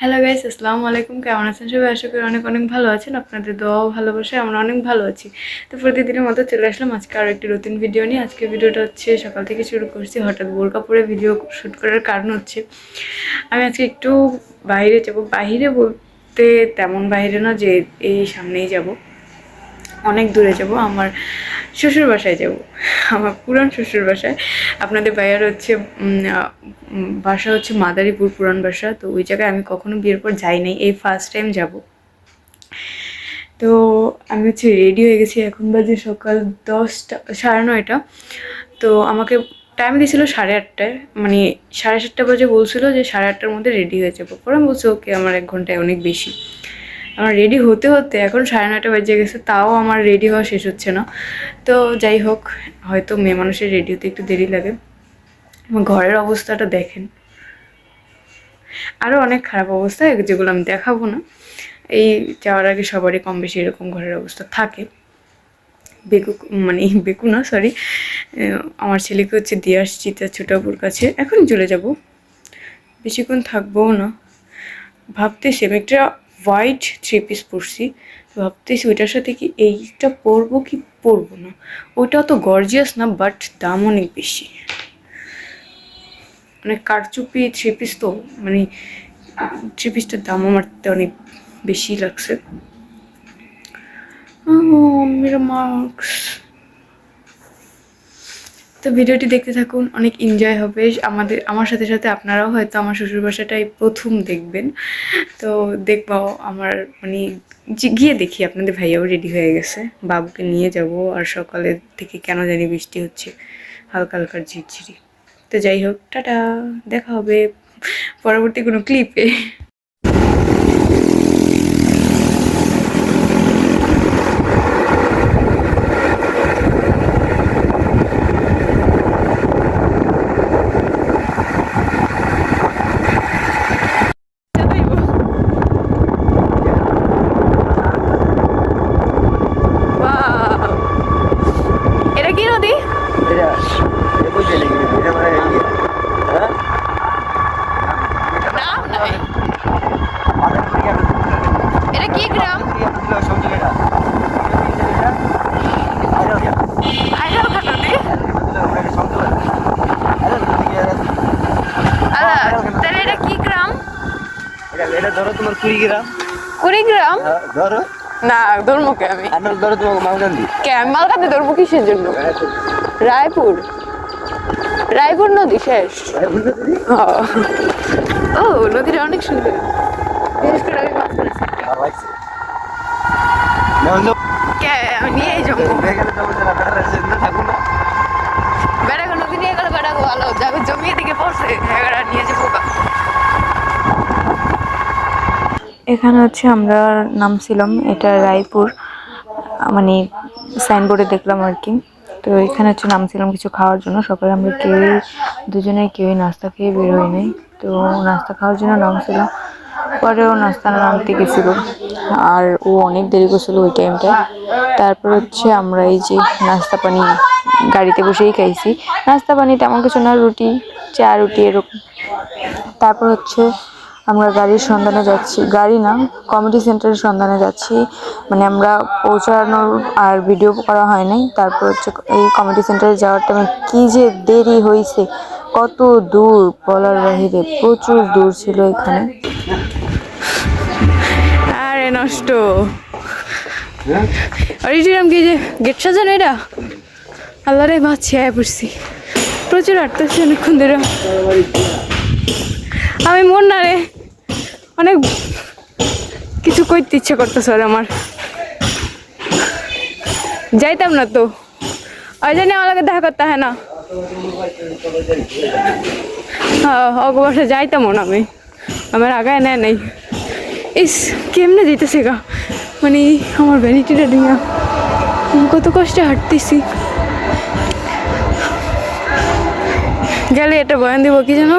Hello guys আসসালামু আলাইকুম। কেমন আছেন সবাই? আশা করি অনেক অনেক ভালো আছেন। আপনাদের দোয়াও ভালোবাসে আমরা অনেক ভালো আছি। তো প্রতিদিনের মতো চলে আসলাম আজকে আরও একটি নতুন ভিডিও নিয়ে। আজকে ভিডিওটা হচ্ছে সকাল থেকে শুরু করছি। হঠাৎ বোরকা পরে ভিডিও শ্যুট করার কারণ হচ্ছে, আমি আজকে একটু বাইরে যাব। বাইরে বলতে তেমন বাইরে না যে এই সামনেই যাব। অনেক দূরে যাব। আমার শ্বশুর বাসায় যাব। আমার পুরান শ্বশুর বাসায়। আপনাদের ভাইয়ার হচ্ছে বাসা হচ্ছে মাদারীপুর পুরান বাসা। তো ওই জায়গায় আমি কখনো বিয়ের পর যাই নাই। এই ফার্স্ট টাইম যাব। তো আমি হচ্ছে রেডি হয়ে গেছি। এখন বাজে সকাল দশটা, সাড়ে নয়টা। তো আমাকে টাইম দিয়েছিল সাড়ে আটটায়। মানে সাড়ে সাতটা বাজে বলছিল যে সাড়ে আটটার মধ্যে রেডি হয়ে যাব। পরে আমি বলছি ওকে আমার এক ঘন্টায় অনেক বেশি। আমার রেডি হতে হতে এখন সাড়ে নয়টা বেজে গেছে, তাও আমার রেডি হওয়া শেষ হচ্ছে না। তো যাই হোক, হয়তো মেয়ে মানুষের রেডি হতে একটু দেরি লাগে। আমার ঘরের অবস্থাটা দেখেন। আরও অনেক খারাপ অবস্থা, যেগুলো আমি দেখাবো না। এই যাওয়ার আগে সবারই কম বেশি এরকম ঘরের অবস্থা থাকে। বেকু মানে বেকু না সরি আমার ছেলেকে হচ্ছে দিয়ে আসছি তার ছোটাপুর কাছে। এখন চলে যাব। বেশিক্ষণ থাকব না। ভাবতে আমি একটা হোয়াইট থ্রি পিস পরছি। ভাবতেছি ওইটার সাথে কি এইটা পরবো কি পরবো না? ওইটা অত গর্জিয়াস না বাট দাম অনেক বেশি। মানে কারচুপি থ্রি পিস তো মানে থ্রি পিসটার দাম আমার অনেক বেশি লাগছে। মেরা মার্কস তো ভিডিওটি দেখতে থাকুন, অনেক এনজয় হবে। আমাদের, আমার সাথে সাথে আপনারাও হয়তো আমার শ্বশুর বাসাটাই প্রথম দেখবেন। তো দেখব, আমার মানে গিয়ে দেখি আপনাদের ভাইয়াও রেডি হয়ে গেছে। বাবুকে নিয়ে যাব আর সকালের থেকে কেন জানি বৃষ্টি হচ্ছে, হালকা হালকা ঝিরঝিরি। তো যাই হোক, টাটা, দেখা হবে পরবর্তী কোনো ক্লিপে এটা কি নদী এটা এটা বুঝে নাকি এটা মানে ইয়ে হ্যাঁ নাম নাই মাথার থেকে আমি এটা কি গ্রাম দিল সবজি এটা আরে ওটা আইডাল ঘাট নদী দিল ওটা সবজি আরে দিকে আলা তাহলে এটা কি গ্রাম এটা তোমার কুড়িগ্রাম? কুড়িগ্রাম? হ্যাঁ, ধরো। না ধর্মকে আমি? আর ধরো তোমাকে মালগান্দি। কে আমি? মালকাতে ধরবো কিসের জন্য? রায়পুর। রায়পুর? নদী শেষ। ও নদীটা অনেক সুন্দর। বিশেষ করে আমি মাছ ধরেছি। কে আমি নিয়েই যাব। বেড়াগো নদী নিয়ে গেলে বেড়াগো ভালো। যাবে জমিয়ে দিকে পড়ছে এগারা নিয়ে যাব। এখানে হচ্ছে আমরা নামছিলাম, এটা রায়পুর মানে সাইনবোর্ডে দেখলাম আর কি। তো এখানে হচ্ছে নামছিলাম কিছু খাওয়ার জন্য, সকালে আমরা কেউই, দুজনে কেউই নাস্তা খেয়ে বের হই নাই তো নাস্তা খাওয়ার জন্য নামছিলাম, পরে ও নাস্তা নামতে গেছিল। আর ও অনেক দেরি করছিল ওই টাইমটা তারপর হচ্ছে আমরা এই যে নাস্তা পানি গাড়িতে বসেই খাইছি। নাস্তা পানি তেমন কিছু না, রুটি, চা, রুটি এরকম। তারপর হচ্ছে আমরা গাড়ির সন্ধানে যাচ্ছি। গাড়ি না কমেডি সেন্টারের সন্ধানে যাচ্ছি। মানে আমরা পৌঁছানোর আর ভিডিও করা হয় নাই। তারপর হচ্ছে এই কমেডি সেন্টারে যাওয়ার টাইমে কী যে দেরি হয়েছে কত দূর বলার বাহিরে প্রচুর দূর ছিল এখানে। আরে নষ্ট। অরিজিনাম কি যে গেট সাজানো এটা? আল্লাহ রে বাচ্চা আয় পড়ছি। প্রচুর আটতেছি অনেকক্ষণ ধরে। আমি মন না রে। অনেক কিছু করতে ইচ্ছে করতেছে আমার। যাইতাম না তো। ওই জন্য আমাকে দেখা করতে হয় না। হ্যাঁ অগবর্ষে যাইতাম না আমি। আমার আগায় নেয় নাই। ইস, কেমনে যেতেছে গা? মানে আমার ভ্যানিটিটা আমি কত কষ্টে হাঁটতেছি। গেলে এটা বয়ান দিব কি জানো?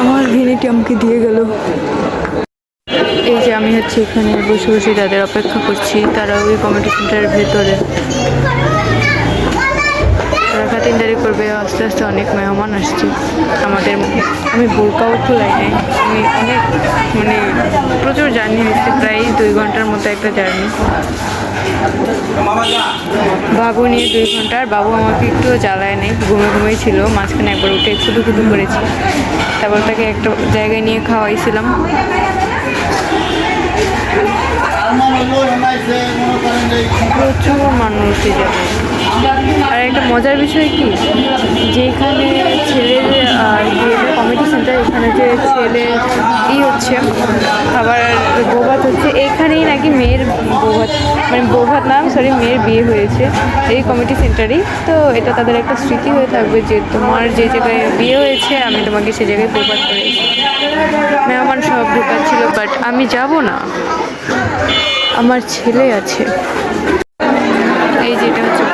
আমার ভেনিটি আমাকে দিয়ে গেল। এই যে আমি হচ্ছে এখানে বসে বসে তাদের অপেক্ষা করছি, তারা ওই কমিটি সেন্টারের ভেতরে। তারা খাতে খাতিরদারি করবে, আস্তে আস্তে অনেক মেহমান আসছে আমাদের আমি বোরকাও খোলাই নাই, আমি অনেক জার্নি হচ্ছে প্রায় দুই ঘণ্টার মতো একটা জার্নি। বাবু নিয়ে দুই ঘণ্টা, আর বাবু আমাকে একটু জ্বালায় নেই, ঘুমে ঘুমেই ছিল, মাঝখানে একবার উঠে খুদু খুদু করেছি। তারপর তাকে একটা জায়গায় নিয়ে খাওয়াইছিলাম। প্রচুর মানুষ আর একটা মজার বিষয় কি? যে এখানে ছেলের কমিটি সেন্টার, এখানে যে ছেলে ই হচ্ছে খাবার বৌভাত হচ্ছে, এখানেই নাকি মেয়ের বৌভাত মানে বৌভাত নাম সরি মেয়ের বিয়ে হয়েছে এই কমিটি সেন্টারেই। তো এটা তাদের একটা স্মৃতি হয়ে থাকবে যে তোমার যে জায়গায় বিয়ে হয়েছে, আমি তোমাকে সে জায়গায় বৌভাত করেছি। মেহমান সব ঢুকাচ্ছিল বাট আমি যাব না। আমার ছেলে আছে। এই যেটা হচ্ছে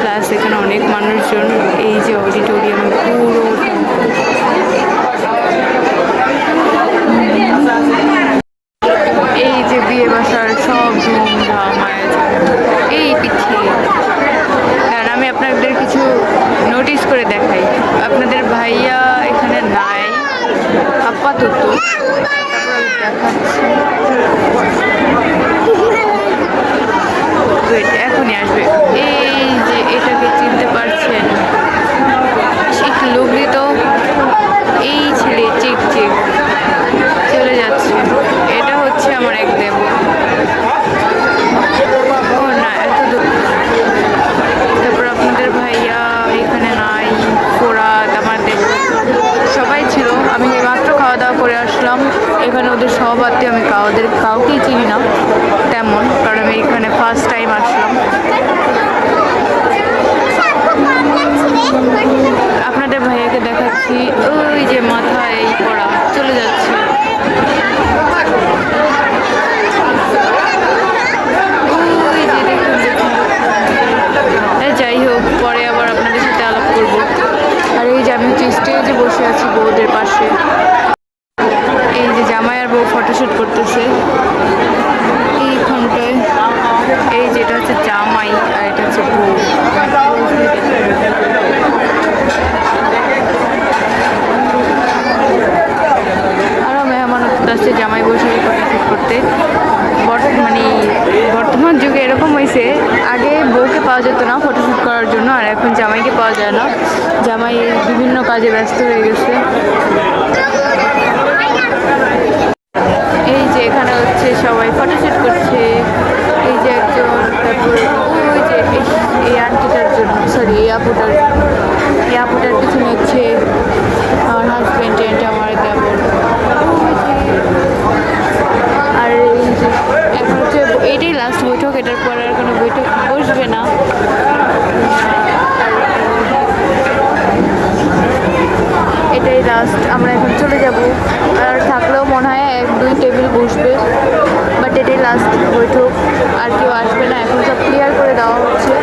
প্লাস এখানে অনেক মানুষজন, এই যে অডিটোরিয়ামে পুরো এই যে বিয়ে বাসার সব ধুমধাম আয়োজন এই পিছিয়ে কারণ আমি আপনাদের কিছু নোটিস করে দেখাই। আপনাদের ভাইয়া এখানে নাই। আপাতত। এখনই আসবে। এই যে এটাকে চিনতে পারছেন, ঠিক লোক দিত এই ছেলে চেক চেক চলে যাচ্ছে এটা হচ্ছে আমার এক দেব ও না এত দূর তারপর আপনাদের ভাইয়া এখানে নাই ফোরাত আমার দেব সবাই ছিল আমি মাত্র খাওয়া দাওয়া করে আসলাম এখানে ওদের সব আত্মীয় আমি কাউ- ওদের কাউকেই চিনি না তেমন কারণ আমি এখানে ফার্স্ট টাইম আসলাম। আপনাদের ভাইয়াকে দেখাচ্ছি। ওই যে মাথায় পড়া চলে যাচ্ছে ওই যে দেখুন দেখুন এই যাই হোক পরে আবার আপনাদের সাথে আলাপ করব আর এই যে আমি হচ্ছে স্টেজে বসে আছি বউদের পাশে এই যে জামাই আর বউ ফটোশ্যুট করতেছে এইখানটায় এই যেটা হচ্ছে জামাই আর এটা হচ্ছে বউ আরও মেহমান আসছে জামাই বসে ফটোশ্যুট করতে। মানে বর্তমান যুগে এরকম হয়েছে আগে বউকে পাওয়া যেত না ফটোশ্যুট করার জন্য, আর এখন জামাইকে পাওয়া যায় না। জামাই বিভিন্ন কাজে ব্যস্ত হয়ে গেছে। এই যে এখানে হচ্ছে সবাই ফটোশ্যুট করছে। এই যে একজন, তারপর ওই যে এই আন্টিটার জন্য সরি এই আপুটার জন্য এই আপুটার পিছনে হচ্ছে আমার হাজব্যান্ড এটা আমার দেবর ওই যে আর এই যে এখন হচ্ছে এইটাই লাস্ট বৈঠক এটার পর আর কোনো বৈঠক বসবে না এটাই লাস্ট আমরা এখন চলে যাব আর থাকলেও মনে হয় এক দুই টেবিল বসবে। বাট এটাই লাস্ট বৈঠক। আর কেউ আসবে না। এখন সব ক্লিয়ার করে দেওয়া হচ্ছে।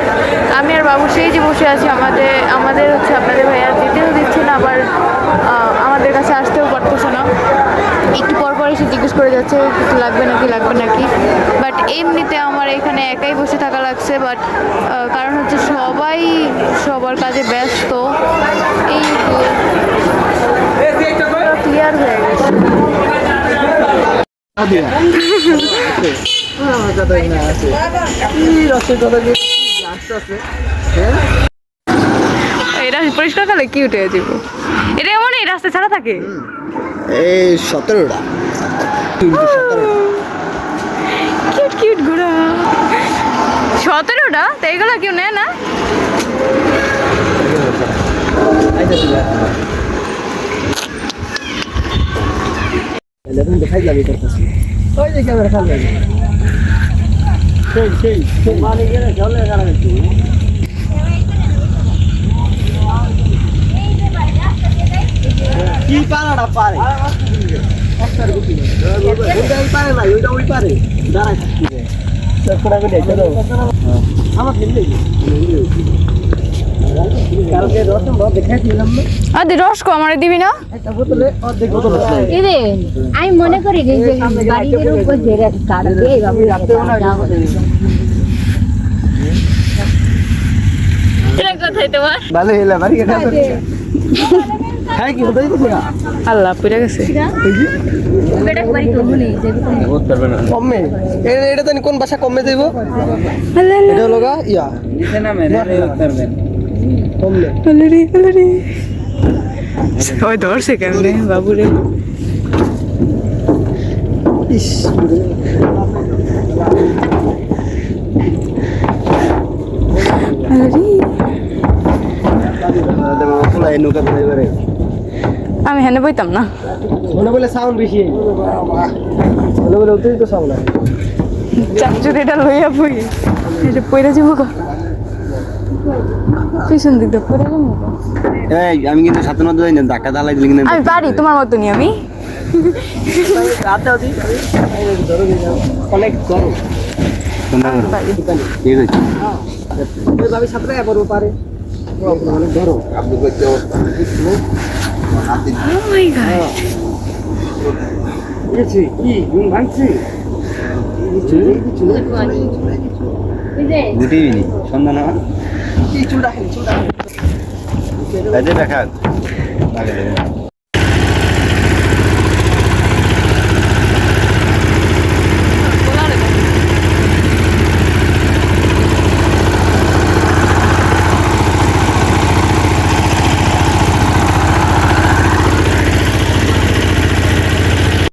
আমি আর বাবু সেই যে বসে আছি, আমাদের আমাদের হচ্ছে আপনাদের ভাইয়া যেতেও দিচ্ছে না, আবার আমাদের কাছে আসতেও পারতেছে না। একটু পর পর এসে জিজ্ঞেস করে যাচ্ছে, কিছু লাগবে নাকি লাগবে নাকি? বাট এমনিতে আমার এখানে একাই বসে থাকা লাগছে বাট কারণ হচ্ছে সবাই সবার কাজে ব্যস্ত। এই ক্লিয়ার হয়ে গেছে। এটা পরিষ্কার করলে কি উঠে যাব? এটা এমন এই রাস্তা ছাড়া থাকে? এই সতেরোটা। কিউট কিউট ঘোড়া। সতেরোটা? তো এগুলো কেউ নেয় না? এখন দেখাই যাবি তোর কাছে। ওই যে ক্যামেরা খাল যাবি সেই সেই সেই। মানে গেলে জলে কারণে কি পারাটা পারে? একটার গুটি ওইটা ওই পারে না ওইটা ওই পারে দাঁড়ায় আমার ফেললে না আরে রসকো আমার দিবি না? একটা বোতলে অর্ধেক বোতল ఇది আমি মনে করি বাড়ির উপর কাটবে হ্যাঁ কি না আল্লাহ গেছে। কোন ভাষা কমে এটা হলো ইয়া। আল্লাহ রে ওই ধরছে কেমনে বাবুরে। ইস। আমি হেনে বইতাম না। মনে বলে সাউন্ড বেশি মনে বলে অতিরিক্ত সাউন্ড চাচুর এটা লইয়া বই। এটা পইরা যাব পিছন দিক দিয়ে পইরা যাব। এই আমি কিন্তু সাথে মধ্যে যাই না ধাক্কা দালাই দিলে কিন্তু আমি পারি তোমার মতনই আমি। অনেক গরম। আমি পারি। ঠিক আছে। ওই ভাবি সাথে পড়ব পারে। অনেক গরম। ও মাই গড কি ঘুম ভাঙছি? ওই যে সন্ধ্যা না? কি চুলটা খেলি চুলটা এই যে দেখা লাগে